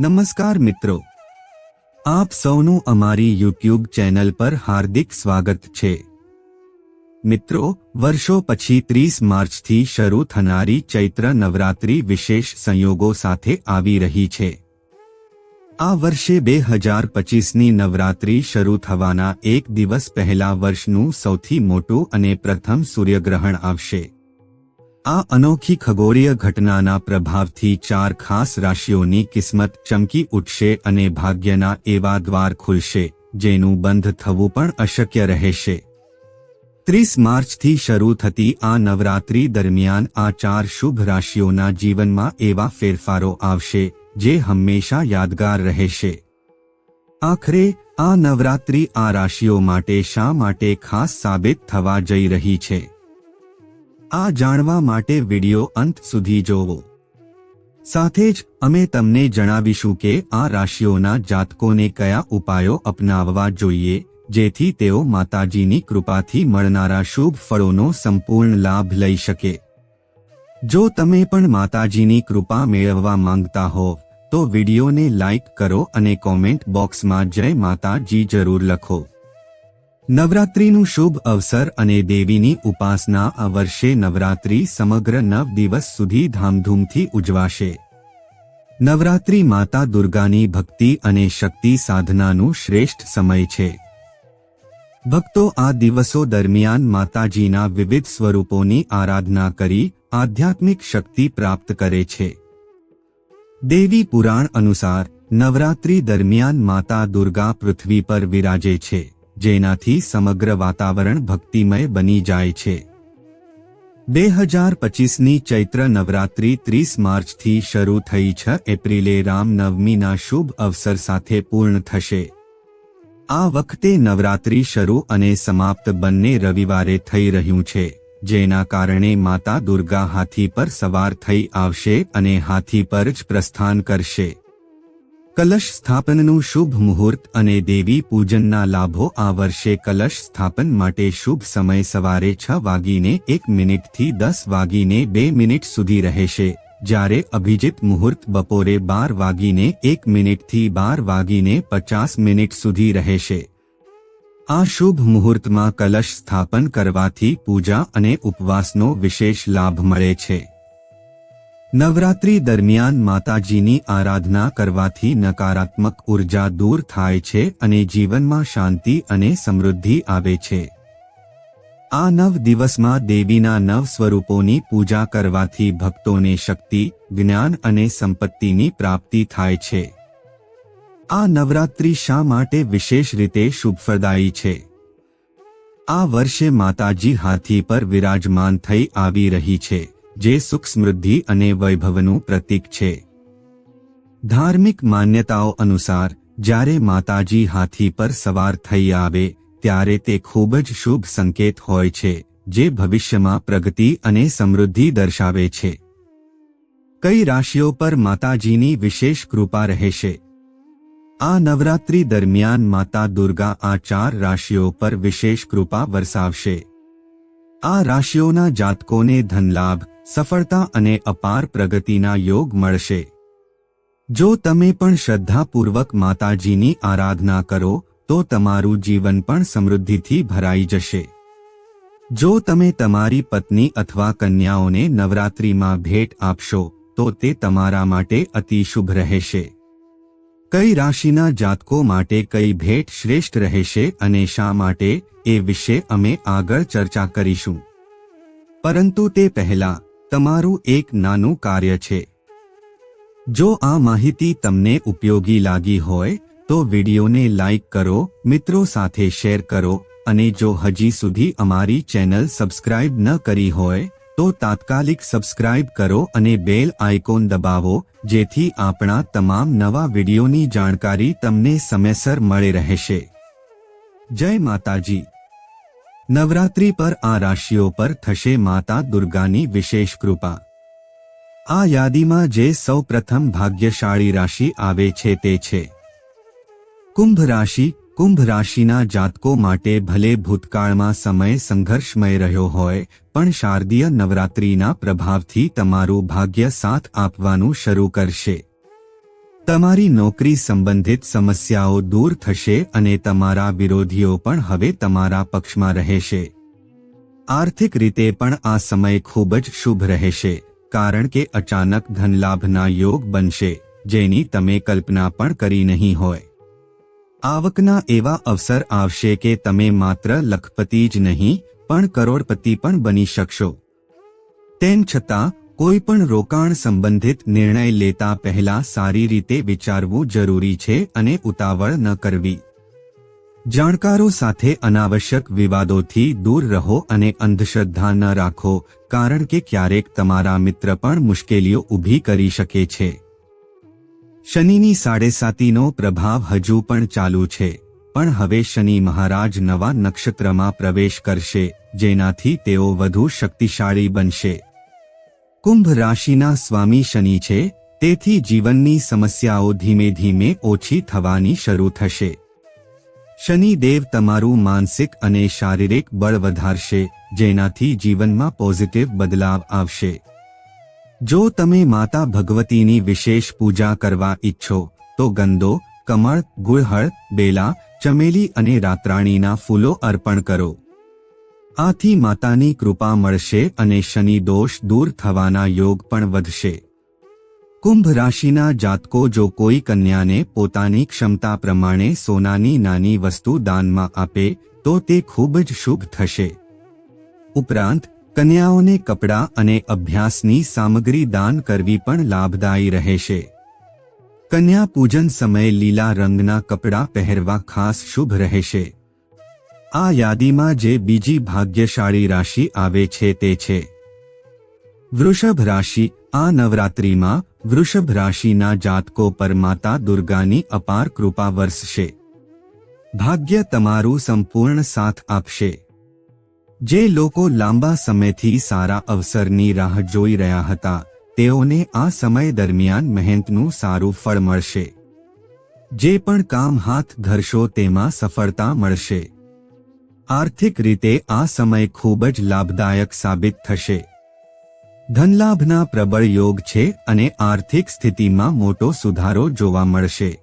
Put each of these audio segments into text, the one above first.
નમસ્કાર મિત્રો. આપ સૌનું અમારી યુટ્યુબ ચેનલ પર હાર્દિક સ્વાગત છે. મિત્રો, વર્ષો પછી ત્રીસ માર્ચથી શરૂ થનારી ચૈત્ર નવરાત્રી વિશેષ સંયોગો સાથે આવી રહી છે. આ વર્ષે બે હજાર પચીસની નવરાત્રી શરૂ થવાના એક દિવસ પહેલા વર્ષનું સૌથી મોટું અને પ્રથમ સૂર્યગ્રહણ આવશે. આ અનોખી ખગોળીય ઘટનાના પ્રભાવથી ચાર ખાસ રાશિઓની કિસ્મત ચમકી ઉઠશે અને ભાગ્યના એવા દ્વાર ખુલશે, જેનું બંધ થવું પણ અશક્ય રહેશે. ત્રીસ માર્ચથી શરૂ થતી આ નવરાત્રી દરમિયાન આ ચાર શુભ રાશિઓના જીવનમાં એવા ફેરફારો આવશે, જે હંમેશા યાદગાર રહેશે. આખરે, આ નવરાત્રી આ રાશિઓ માટે શા માટે ખાસ સાબિત થવા જઈ રહી છે? આ જાણવા માટે વિડિયો અંત સુધી જોવો. સાથે જ અમે તમને જણાવીશું કે આ રાશિઓના જાતકોને કયા ઉપાયો અપનાવવા જોઈએ, જેથી તેઓ માતાજીની કૃપાથી મળનારા શુભ ફળોનો સંપૂર્ણ લાભ લઈ શકે. જો તમે પણ માતાજીની કૃપા મેળવવા માંગતા હો તો વિડિયોને લાઇક કરો અને કોમેન્ટ બોક્સમાં જય માતાજી જરૂર લખો. નવરાત્રીનું શુભ અવસર અને દેવીની ઉપાસના આ વર્ષે નવરાત્રી સમગ્ર નવ દિવસ સુધી ધામધૂમથી ઉજવાશે. નવરાત્રી માતા દુર્ગાની ભક્તિ અને શક્તિ સાધનાનું શ્રેષ્ઠ સમય છે. ભક્તો આ દિવસો દરમિયાન માતાજીના વિવિધ સ્વરૂપોની આરાધના કરી આધ્યાત્મિક શક્તિ પ્રાપ્ત કરે છે. દેવી પુરાણ અનુસાર નવરાત્રી દરમિયાન માતા દુર્ગા પૃથ્વી પર વિરાજે છે. જેનાથી સમગ્ર વાતાવરણ ભક્તિમય બની જાય છે. બે હજાર પચીસની ચૈત્ર નવરાત્રિ ત્રીસ માર્ચથી શરૂ થઈ છ એપ્રિલે રામનવમીના શુભ અવસર સાથે પૂર્ણ થશે. આ વખતે નવરાત્રિ શરૂ અને સમાપ્ત બંને રવિવારે થઈ રહ્યું છે, જેના કારણે માતા દુર્ગા હાથી પર સવાર થઈ આવશે અને હાથી પર જ પ્રસ્થાન કરશે. કલશ સ્થાપનનું શુભ મુહૂર્ત અને દેવી પૂજનના લાભો આ વર્ષે કલશ સ્થાપન માટે શુભ સમય સવારે છ વાગીને એક મિનિટથી દસ વાગીને બે મિનિટ સુધી રહેશે. જ્યારે અભિજીત મુહૂર્ત બપોરે બાર વાગીને એક મિનિટથી બાર વાગીને પચાસ મિનિટ સુધી રહેશે. આ શુભ મુહૂર્તમાં કલશ સ્થાપન કરવાથી પૂજા અને ઉપવાસનો વિશેષ લાભ મળે છે. નવરાત્રી દરમિયાન માતાજીની આરાધના કરવાથી નકારાત્મક ઊર્જા દૂર થાય છે અને જીવનમાં શાંતિ અને સમૃદ્ધિ આવે છે. આ નવ દિવસમાં દેવીના નવ સ્વરૂપોની પૂજા કરવાથી ભક્તોને શક્તિ, જ્ઞાન અને સંપત્તિની પ્રાપ્તિ થાય છે. આ નવરાત્રી શા માટે વિશેષ રીતે શુભફળદાયી છે? આ વર્ષે માતાજી હાથી પર વિરાજમાન થઈ આવી રહી છે. જે સુખ સમૃદ્ધિ અને વૈભવનું પ્રતીક છે. ધાર્મિક માન્યતાઓ અનુસાર, જ્યારે માતાજી હાથી પર સવાર થઈ આવે, ત્યારે તે ખૂબ જ શુભ સંકેત હોય છે, જે ભવિષ્યમાં પ્રગતિ અને સમૃદ્ધિ દર્શાવે છે. કઈ રાશિઓ પર માતાજીની વિશેષ કૃપા રહેશે? આ નવરાત્રી દરમિયાન માતા દુર્ગા આ ચાર રાશિઓ પર વિશેષ કૃપા વરસાવશે. આ રાશિઓના જાતકોને ધનલાભ સફળતા અને અપાર પ્રગતિના યોગ મળશે. જો તમે પણ શ્રદ્ધાપૂર્વક માતાજીની આરાધના કરો, તો તમારું જીવન પણ સમૃદ્ધિથી ભરાઈ જશે. જો તમે તમારી પત્ની અથવા કન્યાઓને નવરાત્રિમાં ભેટ આપશો, તો તે તમારા માટે અતિ શુભ રહેશે. કઈ રાશિના જાતકો માટે કઈ ભેટ શ્રેષ્ઠ રહેશે અને શા માટે, એ વિશે અમે આગળ ચર્ચા કરીશું. પરંતુ તે પહેલા તમારું એક નાનું કાર્ય છે. જો આ માહિતી તમને ઉપયોગી લાગી હોય, તો વિડીયોને લાઇક કરો, મિત્રો સાથે શેર કરો, અને જો હજી સુધી અમારી ચેનલ સબસ્ક્રાઇબ ન કરી હોય, તો તાત્કાલિક સબસ્ક્રાઇબ કરો અને બેલ આઇકોન દબાવો, જેથી આપણા તમામ નવા વિડીયોની જાણકારી તમને સમયસર મળી રહેશે. જય માતાજી. નવરાત્રી પર આ રાશિઓ પર થશે માતા દુર્ગાની વિશેષ કૃપા. આ યાદીમાં જે સૌ પ્રથમ ભાગ્યશાળી રાશિ આવે છે તે છે. કુંભ રાશિ, કુંભ રાશિના જાતકો માટે ભલે ભૂતકાળમાં સમય સંઘર્ષમય રહ્યો હોય, પણ શારદીય નવરાત્રીના પ્રભાવથી તમારું ભાગ્ય સાથ આપવાનું શરૂ કરશે. તમારી નોકરી સંબંધિત સમસ્યાઓ દૂર થશે અને તમારા વિરોધીઓ પણ હવે તમારા પક્ષમાં રહેશે. આર્થિક રીતે પણ આ સમય ખૂબ જ શુભ રહેશે, કારણ કે અચાનક ધનલાભના યોગ બનશે, જેની તમે કલ્પના પણ કરી નહીં હોય. આવકના એવા અવસર આવશે કે તમે માત્ર લખપતિ જ નહીં, પણ કરોડપતિ પણ બની શકશો. તેમ છતાં કોઈ પણ રોકાણ સંબંધિત નિર્ણય લેતા પહેલા સારી રીતે વિચારવું જરૂરી છે અને ઉતાવળ ન કરવી. જાણકારો સાથે અનાવશ્યક વિવાદોથી દૂર રહો અને અંધશ્રદ્ધા ન રાખો, કારણ કે ક્યારેક તમારા મિત્ર પણ મુશ્કેલીઓ ઊભી કરી શકે છે. શનિની સાડેસાતીનો પ્રભાવ હજુ પણ ચાલુ છે, પણ હવે શનિ મહારાજ નવા નક્ષત્રમાં પ્રવેશ કરશે, જેનાથી તેઓ વધુ શક્તિશાળી બનશે. કુંભ રાશિના સ્વામી શનિ છે, તેથી જીવનની સમસ્યાઓ ધીમે ધીમે ઓછી થવાની શરૂ થશે. શનિદેવ તમારું માનસિક અને શારીરિક બળ વધારશે, જેનાથી જીવનમાં પોઝિટિવ બદલાવ આવશે. જો તમે માતા ભગવતીની વિશેષ પૂજા કરવા ઈચ્છો, તો ગંદો, કમળ, ગુળહળ, બેલા, ચમેલી અને રાતરાણીના ફૂલો અર્પણ કરો. આથી માતાની કૃપા મળશે અને શનિ દોષ દૂર થવાના યોગ પણ વધશે. કુંભ રાશિના જાતકો જો કોઈ કન્યાને પોતાની ક્ષમતા પ્રમાણે સોનાની નાની વસ્તુ દાનમાં આપે, તો તે ખૂબ જ શુભ થશે. ઉપરાંત, કન્યાઓને કપડાં અને અભ્યાસની સામગ્રી દાન કરવી પણ લાભદાયી રહેશે. કન્યા પૂજન સમયે લીલા રંગના કપડાં પહેરવા ખાસ શુભ રહેશે. આ યાદીમાં જે બીજી ભાગ્યશાળી રાશિ આવે છે તે છે. વૃષભ રાશિ, આ નવરાત્રિમાં વૃષભ રાશિના જાતકો પર માતા દુર્ગાની અપાર કૃપા વરસશે. ભાગ્ય તમારું સંપૂર્ણ સાથ આપશે. જે લોકો લાંબા સમયથી સારા અવસરની રાહ જોઈ રહ્યા હતા, તેઓને આ સમય દરમિયાન મહેનતનું સારું ફળ મળશે. જે પણ કામ હાથ ધરશો તેમાં સફળતા મળશે. આર્થિક રીતે આ સમય ખૂબ જ લાભદાયક સાબિત થશે. ધનલાભના પ્રબળ યોગ છે અને આર્થિક સ્થિતિમાં મોટો સુધારો જોવા મળશે.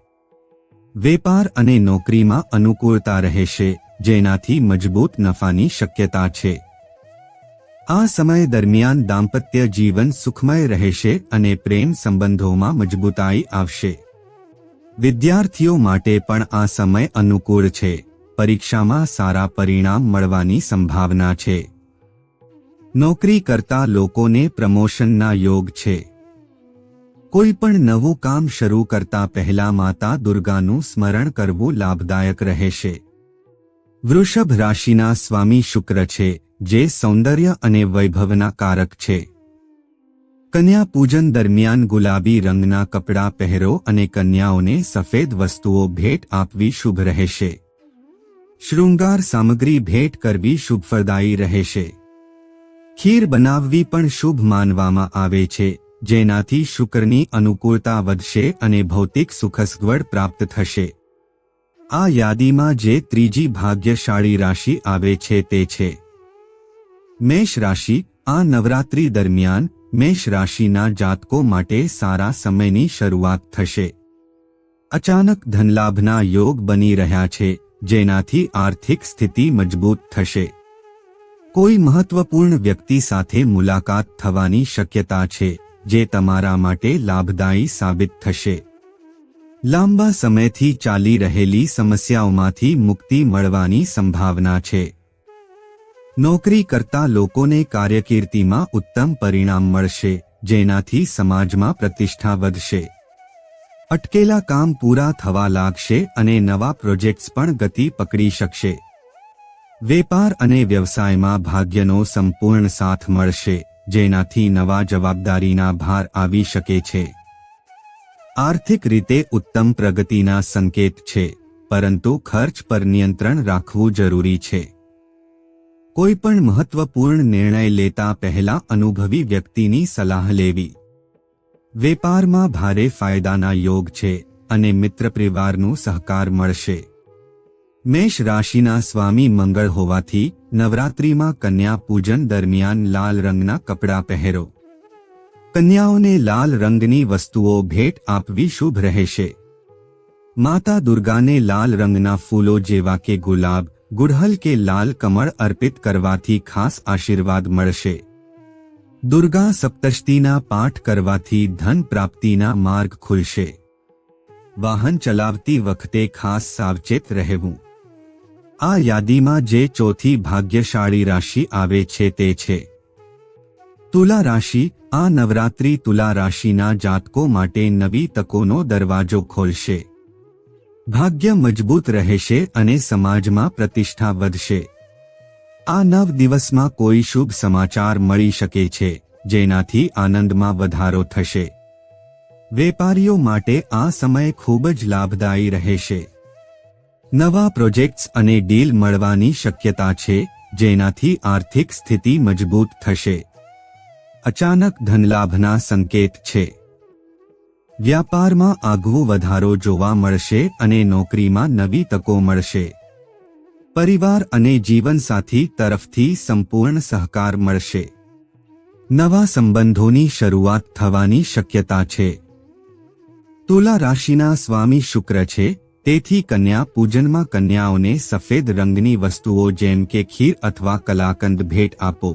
વેપાર અને નોકરીમાં અનુકૂળતા રહેશે, જેનાથી મજબૂત નફાની શક્યતા છે. આ સમય દરમિયાન દાંપત્ય જીવન સુખમય રહેશે અને પ્રેમ સંબંધોમાં મજબૂતાઈ આવશે. વિદ્યાર્થીઓ માટે પણ આ સમય અનુકૂળ છે. પરીક્ષામાં સારા પરિણામ મળવાની સંભાવના છે. નોકરી કરતા લોકોને પ્રમોશનના યોગ છે. કોઈ પણ નવું કામ શરૂ કરતા પહેલા માતા દુર્ગાનું સ્મરણ કરવું લાભદાયક રહેશે. વૃષભ રાશિના સ્વામી શુક્ર છે, જે સૌંદર્ય અને વૈભવના કારક છે. કન્યા પૂજન દરમિયાન ગુલાબી રંગના કપડાં પહેરો અને કન્યાઓને સફેદ વસ્તુઓ ભેટ આપવી શુભ રહેશે. શૃંગાર સામગ્રી ભેટ કરવી શુભફળદાયી રહેશે ખીર બનાવવી પણ શુભ માનવામાં આવે છે, જેનાથી શુક્રની અનુકૂળતા વધશે અને ભૌતિક સુખસગવડ પ્રાપ્ત થશે. આ યાદીમાં જે ત્રીજી ભાગ્યશાળી રાશિ આવે છે તે છે. મેષ રાશિ, આ નવરાત્રી દરમિયાન મેષ રાશિના જાતકો માટે સારા સમયની શરૂઆત થશે. અચાનક ધનલાભના યોગ બની રહ્યા છે જેનાથી આર્થિક સ્થિતિ મજબૂત થશે. કોઈ મહત્વપૂર્ણ વ્યક્તિ સાથે મુલાકાત થવાની શક્યતા છે, જે તમારા માટે લાભદાયી સાબિત થશે. લાંબા સમયથી ચાલી રહેલી સમસ્યાઓમાંથી મુક્તિ મળવાની સંભાવના છે. નોકરી કરતા લોકોને કાર્યકીર્તિમાં ઉત્તમ પરિણામ મળશે, જેનાથી સમાજમાં પ્રતિષ્ઠા વધશે. અટકેલા કામ પૂરા થવા લાગશે અને નવા પ્રોજેક્ટ્સ પણ ગતિ પકડી શકશે. વેપાર અને વ્યવસાયમાં ભાગ્યનો સંપૂર્ણ સાથ મળશે, જેનાથી નવા જવાબદારીના ભાર આવી શકે છે. આર્થિક રીતે ઉત્તમ પ્રગતિના સંકેત છે, પરંતુ ખર્ચ પર નિયંત્રણ રાખવું જરૂરી છે. કોઈ પણ મહત્વપૂર્ણ નિર્ણય લેતા પહેલા અનુભવી વ્યક્તિની સલાહ લેવી. વેપારમાં ભારે ફાયદાના યોગ છે અને મિત્ર પરિવારનું સહકાર મળશે. મેષ રાશિના સ્વામી મંગળ હોવાથી નવરાત્રિમાં કન્યા પૂજન દરમિયાન લાલ રંગના કપડાં પહેરો. કન્યાઓને લાલ રંગની વસ્તુઓ ભેટ આપવી શુભ રહેશે. માતા દુર્ગાને લાલ રંગના ફૂલો જેવા કે ગુલાબ, ગુડહલ કે લાલ કમળ અર્પિત કરવાથી ખાસ આશીર્વાદ મળશે. દુર્ગા સપ્તષ્ટીના પાઠ કરવાથી ધન પ્રાપ્તિના માર્ગ ખુલશે. વાહન ચલાવતી વખતે ખાસ સાવચેત રહેવું. આ યાદીમાં જે ચોથી ભાગ્યશાળી રાશિ આવે છે તે છે. તુલા રાશિ, આ નવરાત્રી તુલા રાશિના જાતકો માટે નવી તકોનો દરવાજો ખોલશે. ભાગ્ય મજબૂત રહેશે અને સમાજમાં પ્રતિષ્ઠા વધશે. આ નવ દિવસમાં કોઈ શુભ સમાચાર મળી શકે છે, જેનાથી આનંદમાં વધારો થશે. વેપારીઓ માટે આ સમય ખૂબ જ લાભદાયી રહેશે. નવા પ્રોજેક્ટ્સ અને ડીલ મળવાની શક્યતા છે, જેનાથી આર્થિક સ્થિતિ મજબૂત થશે. અચાનક ધનલાભના સંકેત છે. વ્યાપારમાં આગવો વધારો જોવા મળશે અને નોકરીમાં નવી તકો મળશે. પરિવાર અને જીવનસાથી તરફથી સંપૂર્ણ સહકાર મળશે. નવા સંબંધોની શરૂઆત થવાની શક્યતા છે. તુલા રાશિના સ્વામી શુક્ર છે, તેથી કન્યા પૂજનમાં કન્યાઓને સફેદ રંગની વસ્તુઓ જેમ કે ખીર અથવા કલાકંદ ભેટ આપો.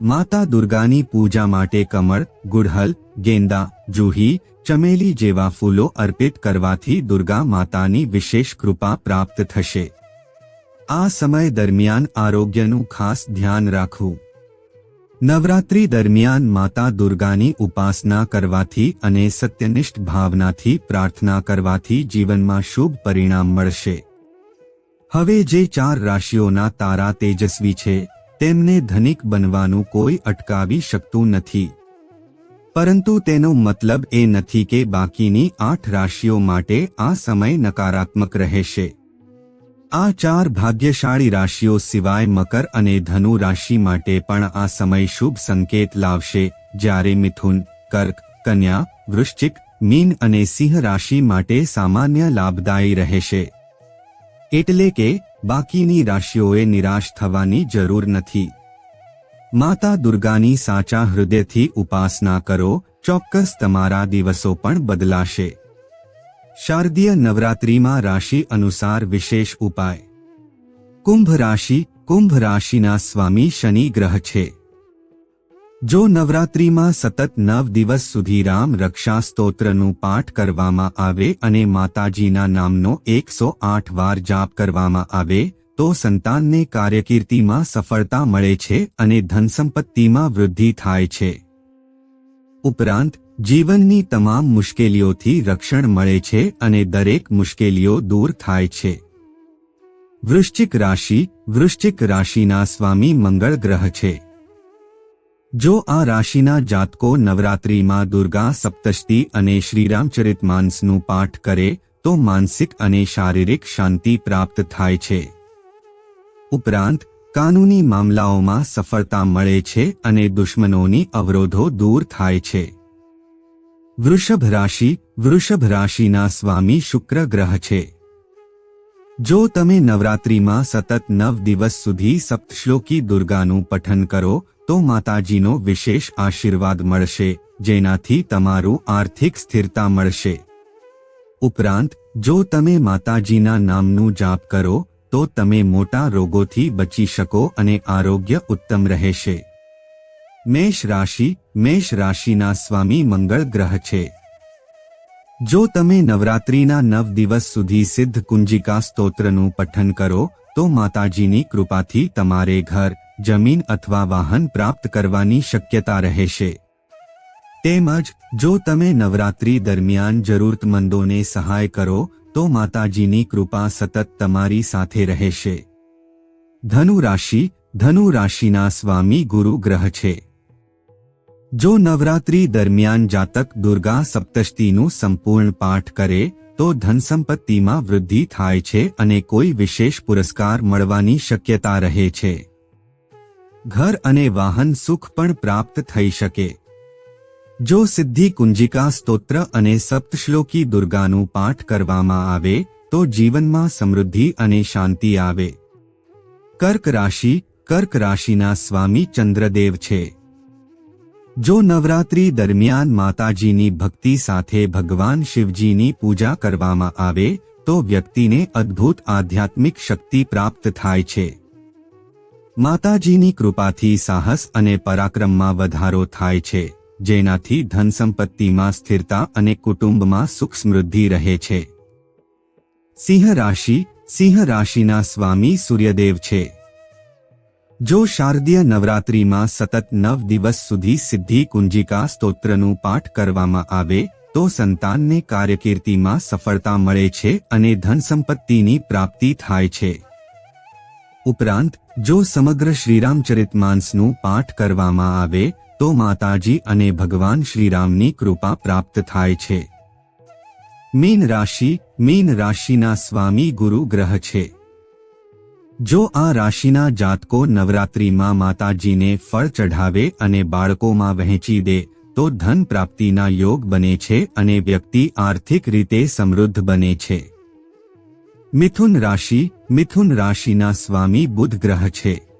માતા દુર્ગાની પૂજા માટે કમળ, ગુડહલ, ગેંદા, જુહી, ચમેલી જેવા ફૂલો અર્પિત કરવાથી દુર્ગા માતાની વિશેષ કૃપા પ્રાપ્ત થશે. આ સમય દરમિયાન આરોગ્યનું ખાસ ધ્યાન રાખવું. નવરાત્રી દરમિયાન માતા દુર્ગાની ઉપાસના કરવાથી અને સત્યનિષ્ઠ ભાવનાથી પ્રાર્થના કરવાથી જીવનમાં શુભ પરિણામ મળશે. હવે જે ચાર રાશિઓના તારા તેજસ્વી છે, તેમને ધનિક બનવાનું કોઈ અટકાવી શકતું નથી. પરંતુ તેનો મતલબ એ નથી કે બાકીની આઠ રાશિઓ માટે આ સમય નકારાત્મક રહેશે. આ ચાર ભાગ્યશાળી રાશિઓ સિવાય મકર અને ધનુ રાશિ માટે પણ આ સમય શુભ સંકેત લાવશે. જ્યારે મિથુન, કર્ક, કન્યા, વૃશ્ચિક, મીન અને સિંહ રાશિ માટે સામાન્ય લાભદાયી રહેશે. એટલે કે, બાકીની રાશિઓએ નિરાશ થવાની જરૂર નથી. માતા દુર્ગાની સાચા હૃદયથી ઉપાસના કરો. ચોક્કસ તમારા દિવસો પણ બદલાશે. શારદીય નવરાત્રિમાં રાશિ અનુસાર વિશેષ ઉપાય. કુંભ રાશિ, કુંભ રાશિના સ્વામી શનિ ગ્રહ છે. જો નવરાત્રિમાં સતત નવ દિવસ સુધી રામ રક્ષા સ્તોત્રનું પાઠ કરવામાં આવે અને માતાજીના નામનો એકસો આઠ વાર જાપ કરવામાં આવે, તો સંતાનને કાર્યકીર્તિમાં સફળતા મળે છે અને ધનસંપત્તિમાં વૃદ્ધિ થાય છે. ઉપરાંત, જીવનની તમામ મુશ્કેલીઓથી રક્ષણ મળે છે અને દરેક મુશ્કેલીઓ દૂર થાય છે. વૃશ્ચિક રાશિ, વૃશ્ચિક રાશિના સ્વામી મંગળ ગ્રહ છે. જો આ રાશિના જાતકો નવરાત્રિમાં દુર્ગા સપ્તષ્ટિ અને શ્રીરામચરિત માનસનું પાઠ કરે, તો માનસિક અને શારીરિક શાંતિ પ્રાપ્ત થાય છે. ઉપરાંત કાનૂની મામલાઓમાં સફળતા મળે છે અને દુશ્મનોની અવરોધો દૂર થાય છે. વૃષભ રાશિ, વૃષભ રાશિના સ્વામી શુક્ર ગ્રહ છે. જો તમે નવરાત્રિમાં સતત નવ દિવસ સુધી સપ્તશ્લોકી દુર્ગાનું પઠન કરો, તો માતાજીનો વિશેષ આશીર્વાદ મળશે, જેનાથી તમારું આર્થિક સ્થિરતા મળશે. ઉપરાંત, જો તમે માતાજીના નામનું જાપ કરો તો તમે મોટા રોગોથી બચી શકો અને આરોગ્ય ઉત્તમ રહેશે. મેષ રાશિ, મેષ રાશિના સ્વામી મંગળ ગ્રહ છે. જો તમે નવરાત્રિના નવ દિવસ સુધી સિદ્ધ કુંજિકા સ્તોત્રનું પઠન કરો, તો માતાજીની કૃપાથી તમારે ઘર, જમીન અથવા વાહન પ્રાપ્ત કરવાની શક્યતા રહેશે. તેમજ, જો તમે નવરાત્રી દરમિયાન જરૂરતમંદોને સહાય કરો તો માતાજીની કૃપા સતત તમારી સાથે રહેશે. ધનુ રાશિ ધનુ રાશિના સ્વામી ગુરુ ગ્રહ છે. જો નવરાત્રી દરમિયાન જાતક દુર્ગા સપ્તષ્ટીનું સંપૂર્ણ પાઠ કરે, તો ધનસંપત્તિમાં વૃદ્ધિ થાય છે અને કોઈ વિશેષ પુરસ્કાર મળવાની શક્યતા રહે છે. ઘર અને વાહન સુખ પણ પ્રાપ્ત થઈ શકે. જો સિદ્ધિ કુંજિકા સ્તોત્ર અને સપ્તશ્લોકી દુર્ગાનું પાઠ કરવામાં આવે, તો જીવનમાં સમૃદ્ધિ અને શાંતિ આવે. કર્ક રાશિ, કર્ક રાશિના સ્વામી ચંદ્રદેવ છે. જો નવરાત્રી દરમિયાન માતાજીની ભક્તિ સાથે ભગવાન શિવજીની પૂજા કરવામાં આવે, તો વ્યક્તિને અદ્ભુત આધ્યાત્મિક શક્તિ પ્રાપ્ત થાય છે. માતાજીની કૃપાથી સાહસ અને પરાક્રમમાં વધારો થાય છે. જેનાથી ધન સંપત્તિમાં સ્થિરતા અને કુટુંબમાં સુખ સમૃદ્ધિ રહે છે. સિંહ રાશિ, સિંહ રાશિના સ્વામી સૂર્યદેવ છે. જો શારદીય નવરાત્રિમાં સતત નવ દિવસ સુધી સિદ્ધિ કુંજિકા સ્તોત્રનું પાઠ કરવામાં આવે, તો સંતાનને કાર્યકીર્તિમાં સફળતા મળે છે અને ધન સંપત્તિની પ્રાપ્તિ થાય છે. ઉપરાંત, જો સમગ્ર શ્રીરામચરિતમાંસનું પાઠ કરવામાં આવે તો માતાજી અને ભગવાન શ્રીરામની કૃપા પ્રાપ્ત થાય છે. મીન રાશિ, મીન રાશિના સ્વામી ગુરુ ગ્રહ છે. જો આ રાશિના જાતકો નવરાત્રિમાં માતાજીને ફળ ચઢાવે અને બાળકોમાં વહેંચી દે, તો ધન પ્રાપ્તિના યોગ બને છે અને વ્યક્તિ આર્થિક રીતે સમૃદ્ધ બને છે. મિથુન રાશિ, મિથુન રાશિના સ્વામી બુધ ગ્રહ છે.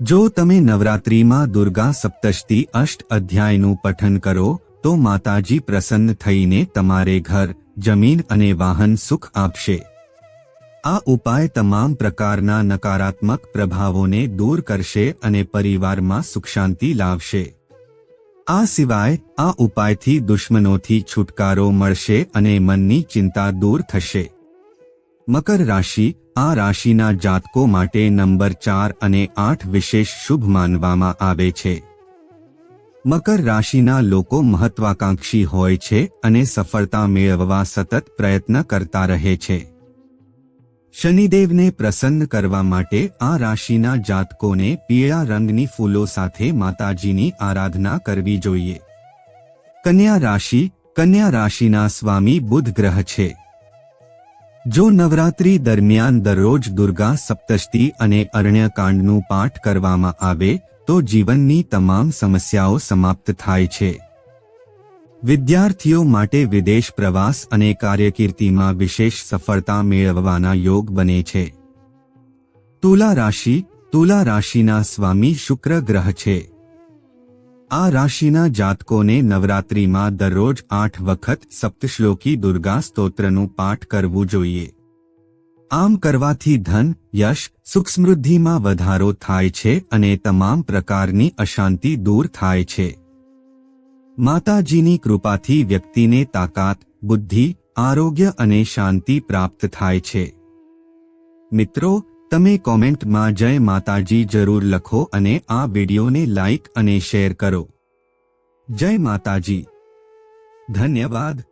જો તમે નવરાત્રિમાં દુર્ગા સપ્તષ્ટિ અષ્ટ અધ્યાયનું પઠન કરો, તો માતાજી પ્રસન્ન થઈને તમારે ઘર, જમીન અને વાહન સુખ આપશે. આ ઉપાય તમામ પ્રકારના નકારાત્મક પ્રભાવોને દૂર કરશે અને પરિવારમાં સુખ શાંતિ લાવશે. આ સિવાય, આ ઉપાયથી દુશ્મનોથી છુટકારો મળશે અને મનની ચિંતા દૂર થશે. મકર રાશિ આ રાશિના જાતકો માટે નંબર ચાર અને આઠ વિશેષ શુભ માનવામાં આવે છે. મકર રાશિના લોકો મહત્વાકાંક્ષી હોય છે અને સફળતા મેળવવા સતત પ્રયત્ન કરતા રહે છે. શનિદેવને પ્રસન્ન કરવા માટે આ રાશિના જાતકોને પીળા રંગની ફૂલો સાથે માતાજીની આરાધના કરવી જોઈએ. કન્યા રાશિ, કન્યા રાશિના સ્વામી બુધ ગ્રહ છે. જો નવરાત્રી દરમિયાન દરરોજ દુર્ગા સપ્તષ્ટી અને અરણ્યકાંડનું પાઠ કરવામાં આવે, તો જીવનની તમામ સમસ્યાઓ સમાપ્ત થાય છે. વિદ્યાર્થીઓ માટે વિદેશ પ્રવાસ અને કાર્યકીર્તિમાં વિશેષ સફળતા મેળવવાના યોગ બને છે. તુલા રાશિ, તુલા રાશિના સ્વામી શુક્ર ગ્રહ છે. આ રાશિના જાતકોને નવરાત્રિમાં દરરોજ આઠ વખત સપ્તશ્લોકી દુર્ગા સ્તોત્રનું પાઠ કરવું જોઈએ. આમ કરવાથી ધન, યશ સુખ સમૃદ્ધિમાં વધારો થાય છે અને તમામ પ્રકારની અશાંતિ દૂર થાય છે. માતાજીની કૃપાથી વ્યક્તિને તાકાત, બુદ્ધિ, આરોગ્ય અને શાંતિ પ્રાપ્ત થાય છે. મિત્રો તમે કોમેન્ટમાં જય માતાજી જરૂર લખો અને આ વિડિયોને લાઇક અને શેર કરો. જય માતાજી. ધન્યવાદ.